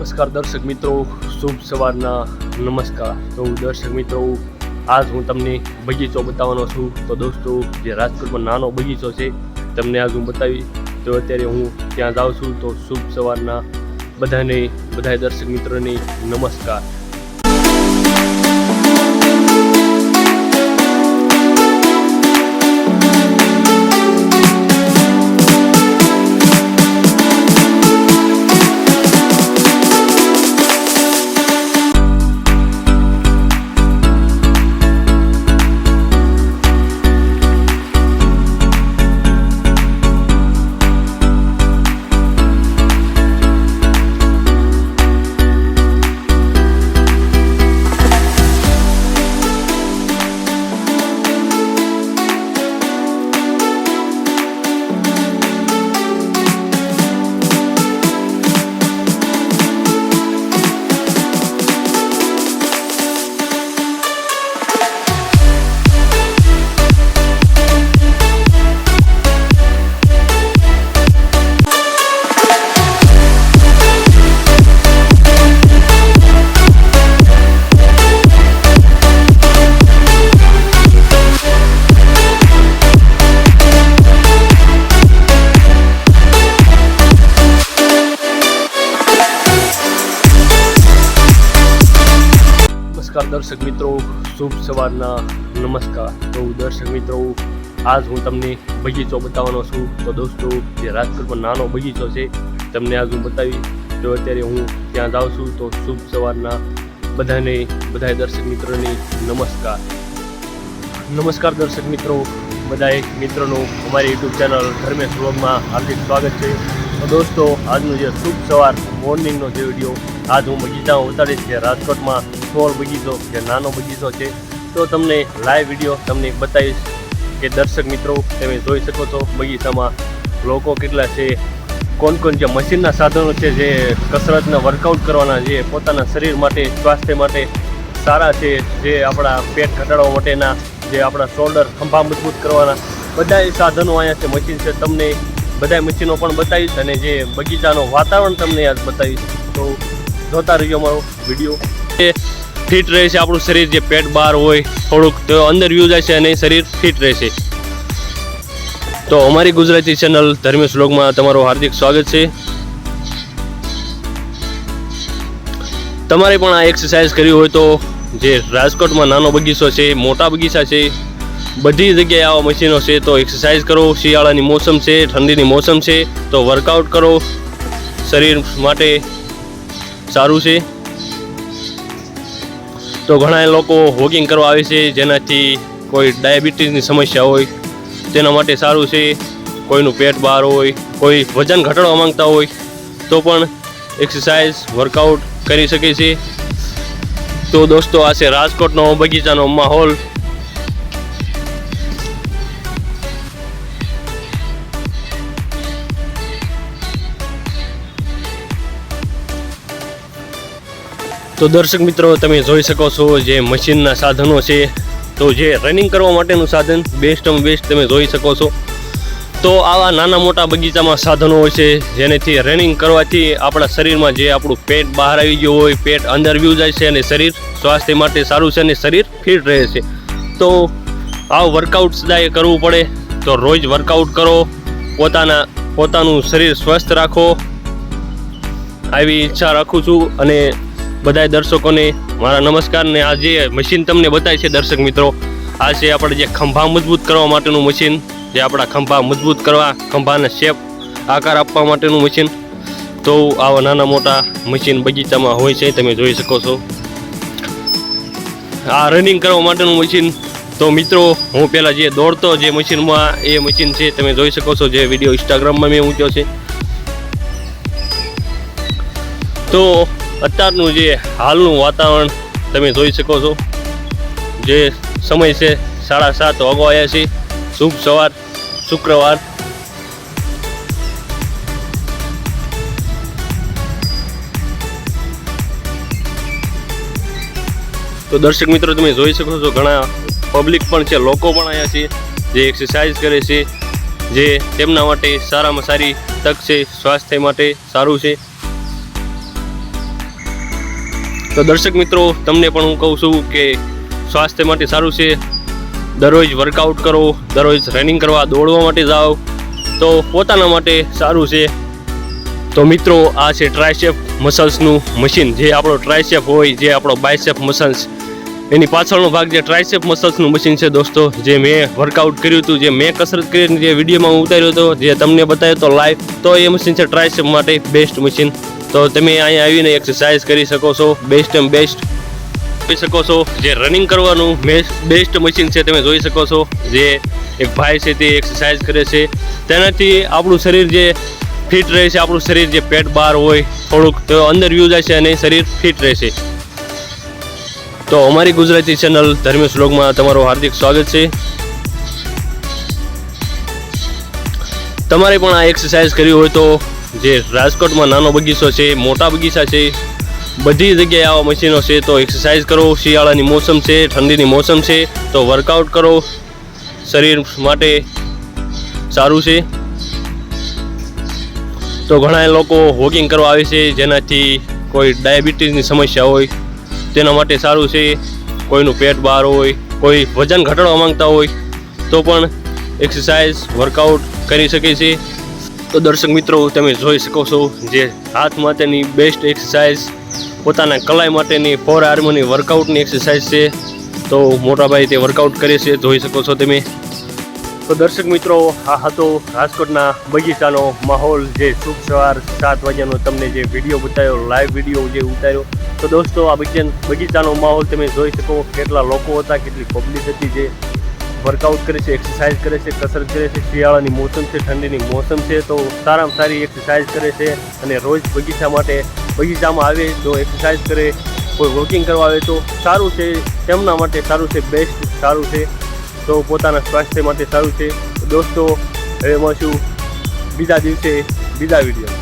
નમસ્કાર દર્શક મિત્રો, શુભ સવારના, નમસ્કાર. તો દર્શક મિત્રો, આજ હું તમને બગીચો બતાવવાનો છું. તો દોસ્તો, જે રાજકોટમાં નાનો બગીચો છે, તમને આજ હું બતાવી તો અત્યારે હું ત્યાં જાઉં છું. તો શુભ સવારના બધાને બધા દર્શક મિત્રોને નમસ્કાર. દર્શક મિત્રો, શુભ સવારના, નમસ્કાર. તો દર્શક મિત્રો, આજ હું તમને બગીચો બતાવવાનો છું. તો દોસ્તો, જે રાજકોટમાં નાનો બગીચો છે, તમને આજ હું બતાવી તો અત્યારે હું ત્યાં જાઉં છું. તો શુભ સવારના બધાને બધા દર્શક મિત્રોને નમસ્કાર. નમસ્કાર દર્શક મિત્રો. બધાએ મિત્રોનું અમારી યુટ્યુબ ચેનલ ધર્મેશ વ્લોગમાં હાર્દિક સ્વાગત છે. તો દોસ્તો, આજનું જે શુભ સવાર મોર્નિંગનો જે વીડિયો, આજ હું બગીચામાં ઉતારીશ કે રાજકોટમાં સ્મોલ બગીચો જે નાનો બગીચો છે, તો તમને લાઈવ વીડિયો તમને બતાવીશ કે દર્શક મિત્રો તમે જોઈ શકો છો બગીચામાં લોકો કેટલા છે, કોણ કોણ જે મશીનના સાધનો છે, જે કસરતના વર્કઆઉટ કરવાના, જે પોતાના શરીર માટે, સ્વાસ્થ્ય માટે સારા છે, જે આપણા પેટ ઘટાડવા માટેના, જે આપણા શોલ્ડર ખંભા મજબૂત કરવાના, બધા સાધનો અહીંયા છે મશીન છે, તમને બધા મશીનો પણ બતાવીશ અને જે બગીચાનો વાતાવરણ તમને આજ બતાવીશ. તો જોતા રહ્યો મારો વીડિયો ફિટ રહે છે આપણું શરીર, જે પેટ બહાર હોય, થોડુંક તો અંદર વ્યૂ જાય છે અને શરીર ફિટ રહેશે. તો અમારી ગુજરાતી ચેનલ ધર્મેશ વ્લોગમાં તમારું હાર્દિક સ્વાગત છે. તમારે પણ આ એક્સરસાઇઝ કરવી હોય તો જે રાજકોટમાં નાનો બગીચો છે, મોટા બગીચા છે, બધી જગ્યાએ આવા મશીનો છે, તો એક્સરસાઇઝ કરો. શિયાળાની મોસમ છે, ઠંડીની મોસમ છે, તો વર્કઆઉટ કરો. શરીર માટે સારું છે. તો ઘણા લોકો હોગિંગ કરવા આવે છે, જેનાથી કોઈ ડાયાબિટીસની સમસ્યા હોય, તેના માટે સારું છે, કોઈનું પેટ બહાર હોય, કોઈ વજન ઘટાડવા માંગતા હોય, તો પણ એક્સરસાઇઝ વર્કઆઉટ કરી શકે છે. તો દોસ્તો, આ છે રાજકોટનો બગીચાનો માહોલ. તો દર્શક મિત્રો, તમે જોઈ શકો છો જે મશીનના સાધનો છે, તો જે રનિંગ કરવા માટેનું સાધન બેસ્ટમાં બેસ્ટ તમે જોઈ શકો છો. તો આવા નાના મોટા બગીચામાં સાધનો હોય છે જેનેથી રનિંગ કરવાથી આપણા શરીરમાં જે આપણું પેટ બહાર આવી ગયું હોય, પેટ અંદર વ્યૂ જાય છે અને શરીર સ્વાસ્થ્ય માટે સારું છે અને શરીર ફિટ રહે છે. તો આ વર્કઆઉટ સદાય કરવું પડે, તો રોજ વર્કઆઉટ કરો, પોતાના, પોતાનું શરીર સ્વસ્થ રાખો. આવી ઈચ્છા રાખું છું અને બધા દર્શકોને મારા નમસ્કાર ને આ જે મશીન તમને બતાવી છે દર્શક મિત્રો, આ છે આપણે જે ખંભા મજબૂત કરવા માટેનું મશીન જે આપણા ખંભા મજબૂત કરવા, ખંભાને શેપ આકાર આપવા માટેનું મશીન તો આવા નાના મોટા મશીન બગીચામાં હોય છે, તમે જોઈ શકો છો. આ રનિંગ કરવા માટેનું મશીન તો મિત્રો, હું પહેલાં જે દોડતો જે મશીનમાં એ મશીન છે, તમે જોઈ શકો છો, જે વીડિયો ઇન્સ્ટાગ્રામમાં મેં મૂક્યો છે. તો અત્યારનું જે હાલનું વાતાવરણ તમે જોઈ શકો છો. જે સમય છે સાડા સાત વાગવાયા શુભ સવાર, શુક્રવાર. તો દર્શક મિત્રો તમે જોઈ શકો છો ઘણા પબ્લિક પણ છે, લોકો પણ અહીંયા છે, જે એક્સરસાઇઝ કરે છે, જે તેમના માટે સારામાં સારી તક છે, સ્વાસ્થ્ય માટે સારું છે. તો દર્શક મિત્રો, તમને પણ હું કહું છું કે સ્વાસ્થ્ય માટે સારું છે. દરરોજ વર્કઆઉટ કરો, દરરોજ રનિંગ કરવા, દોડવા માટે જાઓ, તો પોતાના માટે સારું છે. તો મિત્રો, આ છે ટ્રાયસેપ મસલ્સનું મશીન જે આપણો ટ્રાયસેપ હોય, જે આપણો બાયસેપ મસલ્સ એની પાછળનો ભાગ જે ટ્રાયસેપ મસલ્સનું મશીન છે દોસ્તો, જે મેં વર્કઆઉટ કર્યું હતું, જે મેં કસરત કરીને જે વિડીયોમાં હું ઉતાર્યો હતો, જે તમને બતાવ્યો તો લાઈવ તો એ મશીન છે ટ્રાયસેપ માટે બેસ્ટ મશીન તો તમે અહીંયા આવીને એક્સરસાઇઝ કરી શકો છો. બેસ્ટ એમ બેસ્ટ જોઈ શકો છો જે રનિંગ કરવાનું બેસ્ટ મશીન છે તમે જોઈ શકો છો. જે એક ભાઈ છે તે એક્સરસાઇઝ કરે છે. તેનાથી આપણું શરીર જે ફિટ રહે છે, આપણું શરીર જે પેટ બહાર હોય, થોડુંક તો અંદર વ્યૂ જાય છે અને શરીર ફિટ રહેશે તો અમારી ગુજરાતી ચેનલ ધર્મેશ વ્લોગમાં તમારું હાર્દિક સ્વાગત છે. તમારે પણ આ એક્સરસાઇઝ કરવી હોય તો જે રાજકોટમાં નાનો બગીચો છે, મોટા બગીચા છે, બધી જગ્યાએ આવા મશીનો છે, તો એક્સરસાઇઝ કરો, શિયાળાની મોસમ છે, ઠંડીની મોસમ છે, તો વર્કઆઉટ કરો, શરીર માટે સારું છે. તો ઘણા લોકો વોકિંગ કરવા આવે છે, જેનાથી કોઈ ડાયાબિટીસની સમસ્યા હોય, તેના માટે સારું છે. કોઈનું પેટ બહાર હોય, કોઈ વજન ઘટાડવા માંગતા હોય, તો પણ એક્સરસાઇઝ વર્કઆઉટ કરી શકે છે. તો દર્શક મિત્રો, તમે જોઈ શકો છો જે હાથ માટેની બેસ્ટ એક્સરસાઇઝ પોતાના કલાઈ માટેની ફોર આર્મની વર્કઆઉટની એક્સરસાઇઝ છે. તો મોટાભાઈ તે વર્કઆઉટ કરે છે, જોઈ શકો છો તમે. તો દર્શક મિત્રો, આ હતો રાજકોટના બગીચાનો માહોલ, જે શુભ સવાર સાત વાગ્યાનો તમને જે વીડિયો બતાવ્યો લાઈવ વીડિયો જે ઉતાર્યો. તો દોસ્તો, આ બગીચા બગીચાનો માહોલ તમે જોઈ શકો, કેટલા લોકો હતા, કેટલી પબ્લિક હતી જે વર્કઆઉટ કરે છે, એક્સરસાઇઝ કરે છે, કસરત કરે છે, શિયાળાની મોસમ છે, ઠંડીની મોસમ છે, તો સારામાં સારી એક્સરસાઇઝ કરે છે અને રોજ બગીચા માટે બગીચામાં આવે તો એક્સરસાઇઝ કરે, કોઈ વોકિંગ કરવા આવે તો સારું છે, તેમના માટે સારું છે, બેસ્ટ સારું છે, તો પોતાના સ્વાસ્થ્ય માટે સારું છે. દોસ્તો, હવે મળશું બીજા દિવસે, બીજા વીડિયો